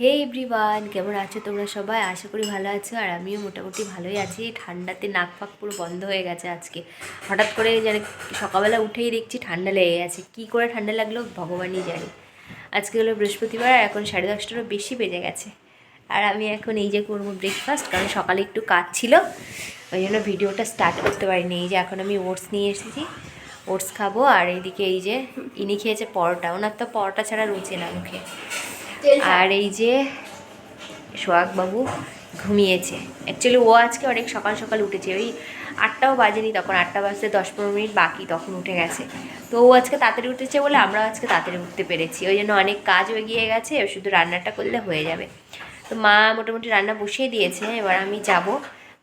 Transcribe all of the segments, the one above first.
হে everyone কেমন আছো তোমরা সবাই? আশা করি ভালো আছো, আর আমিও মোটামুটি ভালোই আছি। ঠান্ডাতে নাক ফাক পুরো বন্ধ হয়ে গেছে আজকে। হঠাৎ করে যেন সকালবেলা উঠেই দেখছি ঠান্ডা লেগে গেছে। কি করে ঠান্ডা লাগল ভগবানই জানে। আজকে হলো বৃহস্পতিবার, আর এখন সাড়ে দশটারও বেশি বেজে গেছে। আর আমি এখন এই যে করব ব্রেকফাস্ট কারণ সকালে একটু কাজ ছিল। ওই জন্য ভিডিওটা স্টার্ট করতে পারিনি। এই যে এখন আমি ওটস নিয়ে এসেছি। ওটস খাব আর এইদিকে এই যে ইনি খেয়েছে পরোটা। ওনার তো পরোটা ছাড়া রুচে না মুখে। আর এই যে সোহাগবাবু ঘুমিয়েছে। অ্যাকচুয়ালি ও আজকে অনেক সকাল সকাল উঠেছে। ওই আটটাও বাজেনি তখন আটটা বাজতে দশ পনেরো মিনিট বাকি তখন উঠে গেছে। তো ও আজকে তাড়াতাড়ি উঠেছে বলে আমরাও আজকে তাড়াতাড়ি উঠতে পেরেছি। ওই জন্য অনেক কাজও এগিয়ে গেছে শুধু রান্নাটা করলে হয়ে যাবে। তো মা মোটামুটি রান্না বসিয়ে দিয়েছে। এবার আমি যাব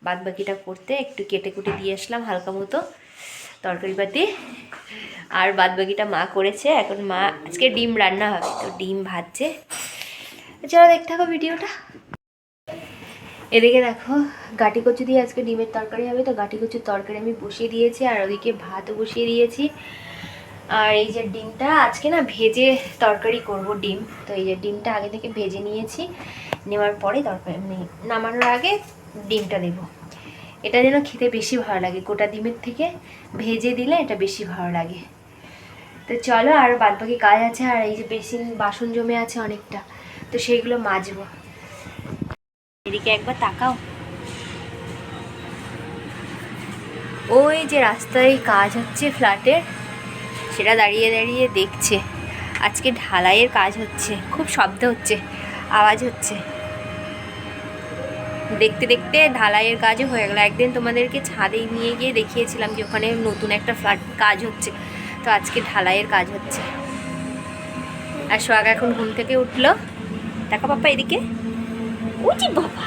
বাদ বাকিটা করতে একটু কেটে কুটে দিয়ে আসলাম হালকা মতো। তরকারিপাতি আর বাদ বাকিটা মা করেছে। এখন মা আজকে ডিম রান্না হবে, তো ডিম ভাজছে। চলো দেখতে থাকো ভিডিওটা। এদিকে দেখো গাটি কচু দিয়ে আজকে ডিমের তরকারি হবে, তো গাটি কচুর তরকারি আমি বসিয়ে দিয়েছি, আর ওদিকে ভাতও বসিয়ে দিয়েছি। আর এই যে ডিমটা, আজকে না ভেজে তরকারি করব ডিম। তো এই যে ডিমটা আগে থেকে ভেজে নিয়েছি, নেওয়ার পরে তরকারি মানে নামানোর আগে ডিমটা দেবো। এটা যেন খেতে বেশি ভালো লাগে। গোটা ডিমের থেকে ভেজে দিলে এটা বেশি ভালো লাগে। তো চলো আর বাদ বাকি কাজ আছে আর এই যে বেসিন বাসন জমে আছে অনেকটা। তো সেইগুলো মাজবো। এদিকে একবার তাকাও। ওই যে রাস্তায় কাজ হচ্ছে ফ্ল্যাটের সেটা দাঁড়িয়ে দাঁড়িয়ে দেখছে। আজকে ঢালাইয়ের কাজ হচ্ছে। খুব শব্দ হচ্ছে। আওয়াজ হচ্ছে। দেখতে দেখতে ঢালাইয়ের কাজও হয়ে গেলো। একদিন তোমাদেরকে ছাদে নিয়ে গিয়ে দেখিয়েছিলাম যে ওখানে নতুন একটা ফ্ল্যাট কাজ হচ্ছে। তো আজকে ঢালাইয়ের কাজ হচ্ছে। আর সোহাগ এখন ঘুম থেকে উঠল। দেখো পাপা এদিকে। উচি বাবা।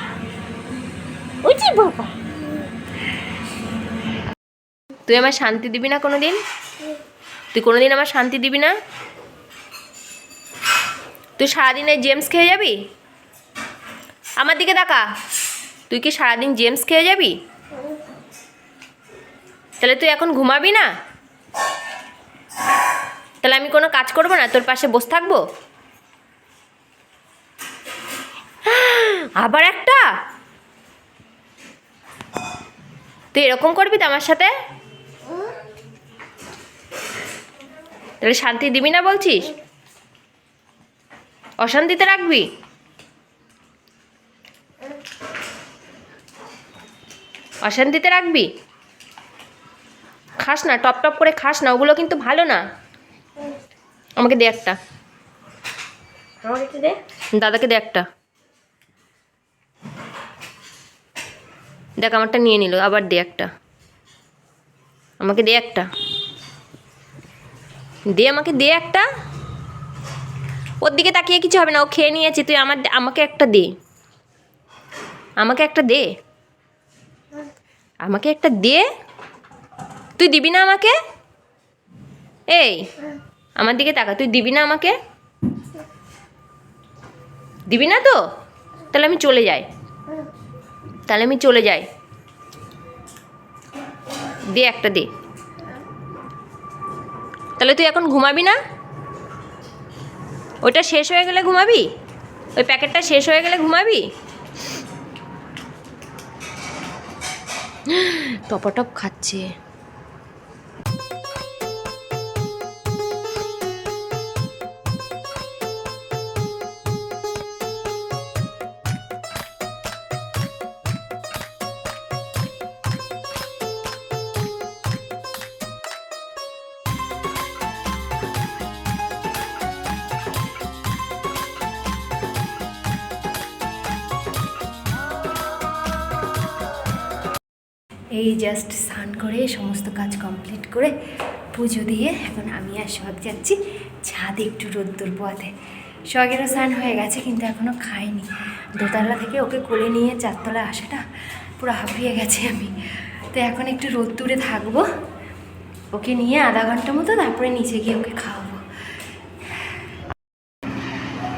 উচি বাবা। তুই আমার শান্তি দিবি না কোনো দিন তুই কোনোদিন আমার শান্তি দিবি না? তুই সারাদিন জেমস খেয়ে যাবি? আমার দিকে তাকা। তুই কি সারাদিন জেমস খেয়ে যাবি? তাহলে তুই এখন ঘুমাবি না? তাহলে আমি কোনো কাজ করব না? তোর পাশে বসে থাকব? আবার একটা? তুই এরকম করবি তো আমার সাথে? তাহলে শান্তি দিবি না বলছিস? অশান্তিতে রাখবি? অশান্তিতে রাখবি? খাস না টপ টপ করে খাস না ওগুলো কিন্তু ভালো না। আমাকে দে একটা। আমাকে দে। দাদাকে দে একটা। দেখ আমারটা নিয়ে নিল আবার দে একটা। আমাকে দে একটা। দে আমাকে দে একটা। ওর দিকে তাকিয়ে কিছু হবে না ও খেয়ে নিয়েছে তুই আমার আমাকে একটা দে। আমাকে একটা দে। আমাকে একটা দে। তুই দিবি না আমাকে? এই, আমার দিকে তাকা, তুই দিবি না আমাকে? দিবি না তো? তাহলে আমি চলে যাই। তাহলে আমি চলে যাই। দে একটা দে। তাহলে তুই এখন ঘুমাবি না? ওটা শেষ হয়ে গেলে ঘুমাবি? ওই প্যাকেটটা শেষ হয়ে গেলে ঘুমাবি? টপাটপ খাচ্ছে এই জাস্ট স্নান করে সমস্ত কাজ কমপ্লিট করে পুজো দিয়ে এখন আমি আর সোহাগ যাচ্ছি। ছাদে একটু রোদ্দুর পোয়াতে। সোহাগেরও স্নান হয়ে গেছে, কিন্তু এখনও খাইনি। দোতলা থেকে ওকে কোলে নিয়ে চারতলা আসাটা পুরো হাঁপিয়ে গেছে আমি। তো এখন একটু রোদ্দুরে থাকব। ওকে নিয়ে আধা ঘণ্টা মতো তারপরে নিচে গিয়ে ওকে খাওয়াবো।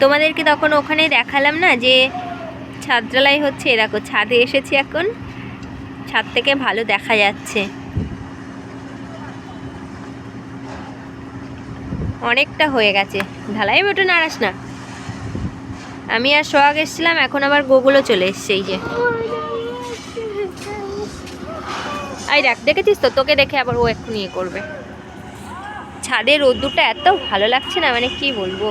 তোমাদেরকে তখন ওখানে দেখালাম না যে ছাদতলায় হচ্ছে? দেখো, ছাদে এসেছি এখন। ছাদ থেকে ভালো দেখা যাচ্ছে। অনেকটা হয়ে গেছে। ঢালাই ওটা নাড়াস না। আমি আর সোহাগ এসেছিলাম, এখন আবার গোগুলো চলে এসছে, এই যে। আই দেখ, দেখেছিস তো? তোকে দেখে আবার ও এক্ষুনি ইয়ে করবে। ছাদের রোদ্দুরটা এত ভালো লাগছে না মানে কি বলব?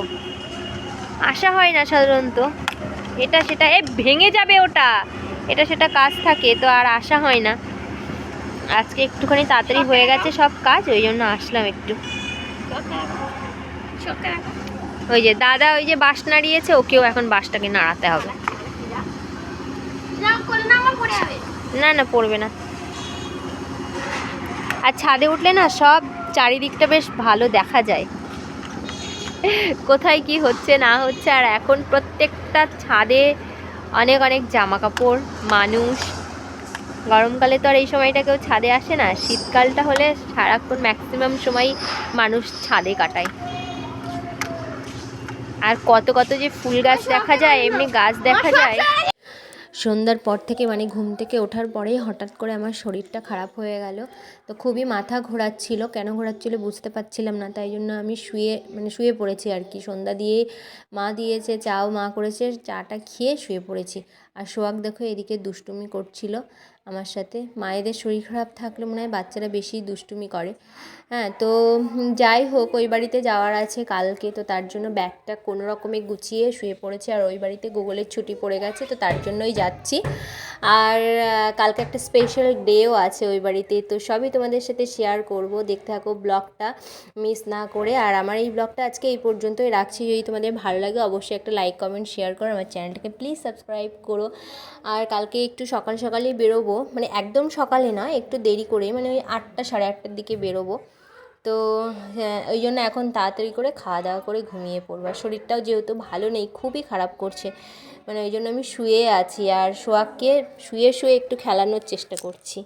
আসা হয় না সাধারণত। এটা সেটা, এ ভেঙে যাবে ওটা। এটা সেটা কাজ থাকে তো আর আসা হয় না। আজকে একটুখানি তাড়াতাড়ি হয়ে গেছে সব কাজ ওই জন্য আসলাম একটু। ওই যে দাদা ওই যে বাস নাড়িয়েছে ওকেও এখন বাসটাকে নাড়াতে হবে। না না পড়বে না। আর ছাদে উঠলে না সব চারিদিকটা বেশ ভালো দেখা যায়। কোথায় কি হচ্ছে না হচ্ছে আর এখন প্রত্যেকটা ছাদে অনেক অনেক জামা কাপড় মানুষ। গরমকালে তো আর এই সময়টা কেউ ছাদে আসে না। শীতকালটা হলে সারাক্ষণ ম্যাক্সিমাম সময় মানুষ ছাদে কাটায়। আর কত কত যে ফুল গাছ দেখা যায় এমনি গাছ দেখা যায়। সন্ধ্যার পর থেকে মানে ঘুম থেকে ওঠার পরেই হঠাৎ করে আমার শরীরটা খারাপ হয়ে গেল। তো খুবই মাথা ঘোরাচ্ছিল। কেন ঘোরাচ্ছিল বুঝতে পারছিলাম না। তাই জন্য আমি শুয়ে মানে শুয়ে পড়েছি আর কি। সন্ধ্যা দিয়ে মা দিয়েছে, চাও মা করেছে, চাটা খেয়ে শুয়ে পড়েছি। আর সোহাগ দেখো এদিকে দুষ্টুমি করছিল আমার সাথে। মায়েদের শরীর খারাপ থাকলে মনে হয় বাচ্চারা বেশি দুষ্টুমি করে। হ্যাঁ তো যাই হোক, ওই বাড়িতে যাওয়ার আছে কালকে, তো তার জন্য ব্যাগটা কোনো রকমে গুছিয়ে শুয়ে পড়েছে। আর ওই বাড়িতে গুগলের ছুটি পড়ে গেছে, তো তার জন্যই যাচ্ছি। আর কালকে একটা স্পেশাল ডেও আছে ওই বাড়িতে তো সবই তোমাদের সাথে শেয়ার করব। দেখতে থাকো ব্লগটা মিস না করে। আর আমার এই ব্লগটা আজকে এই পর্যন্তই রাখছি। যদি তোমাদের ভালো লাগে অবশ্যই একটা লাইক কমেন্ট শেয়ার করো। আমার চ্যানেলটাকে প্লিজ সাবস্ক্রাইব করো। আর কালকে একটু সকাল সকালেই বেরোবো। মানে একদম সকালে না একটু দেরি করে মানে ওই আটটা সাড়ে আটটার দিকে বেরোবো। তো হ্যাঁ, ওই জন্য এখন তাড়াতাড়ি করে খাওয়া দাওয়া করে ঘুমিয়ে পড়ব। আর শরীরটাও যেহেতু ভালো নেই খুবই খারাপ করছে। মানে ওই জন্য আমি শুয়ে আছি আর সোহাগকে শুয়ে শুয়ে একটু খেলানোর চেষ্টা করছি।